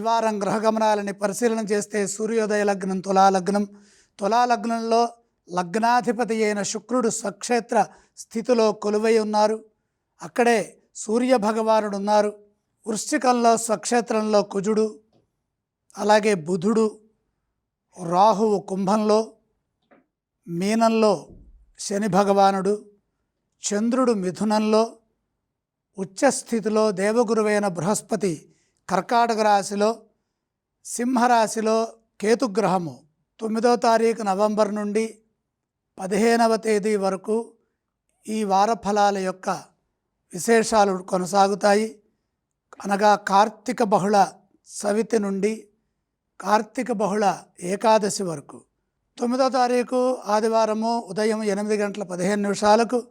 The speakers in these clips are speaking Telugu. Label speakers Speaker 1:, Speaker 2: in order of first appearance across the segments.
Speaker 1: వారం గ్రహగమనాలని పరిశీలన చేస్తే సూర్యోదయ లగ్నం తులా లగ్నం. లగ్నాధిపతి అయిన శుక్రుడు స్వక్షేత్ర స్థితిలో కొలువై ఉన్నారు. అక్కడే సూర్య భగవానుడు ఉన్నారు. వృశ్చికంలో స్వక్షేత్రంలో కుజుడు అలాగే బుధుడు రాహువు కుంభంలో మీనంలో శని భగవానుడు చంద్రుడు మిథునంలో ఉచ్చస్థితిలో దేవగురువైన బృహస్పతి కర్కాటక రాశిలో సింహరాశిలో కేతుగ్రహము తొమ్మిదో తారీఖు నవంబర్ నుండి పదిహేనవ తేదీ వరకు ఈ వార ఫలాల యొక్క విశేషాలు కొనసాగుతాయి. అనగా కార్తీక బహుళ సవితి నుండి కార్తీక బహుళ ఏకాదశి వరకు. తొమ్మిదో తారీఖు ఆదివారము ఉదయం ఎనిమిది గంటల పదిహేను నిమిషాలకు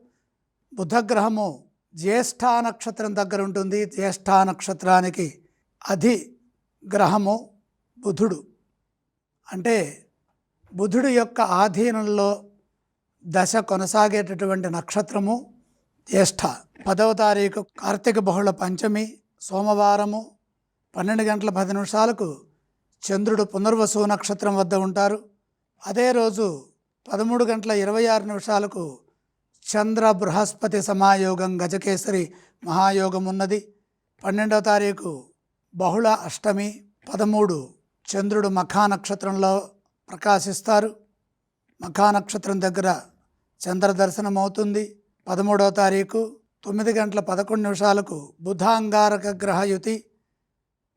Speaker 1: బుధగ్రహము జ్యేష్ఠా నక్షత్రం దగ్గర ఉంటుంది. జ్యేష్ఠా నక్షత్రానికి అధి గ్రహము బుధుడు. అంటే బుధుడు యొక్క ఆధీనంలో దశ కొనసాగేటటువంటి నక్షత్రము జ్యేష్ఠ. పదవ తారీఖు కార్తీక బహుళ పంచమి సోమవారము పన్నెండు గంటల పది నిమిషాలకు చంద్రుడు పునర్వసు నక్షత్రం వద్ద ఉంటారు. అదే రోజు పదమూడు గంటల ఇరవై ఆరు నిమిషాలకు చంద్ర బృహస్పతి సమాయోగం గజకేసరి మహాయోగం ఉన్నది. పన్నెండవ తారీఖు బహుళ అష్టమి పదమూడు చంద్రుడు మఖా నక్షత్రంలో ప్రకాశిస్తారు. మఖా నక్షత్రం దగ్గర చంద్ర దర్శనం అవుతుంది పదమూడవ తారీఖు తొమ్మిది గంటల పదకొండు నిమిషాలకు బుధాంగారక గ్రహయుతి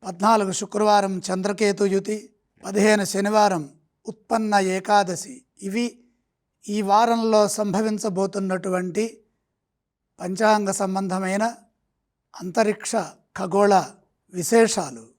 Speaker 1: పద్నాలుగు శుక్రవారం చంద్రకేతు యుతి పదిహేను శనివారం ఉత్పన్న ఏకాదశి. ఇవి ఈ వారంలో సంభవించబోతున్నటువంటి పంచాంగ సంబంధమైన అంతరిక్ష ఖగోళ విశేషాలు.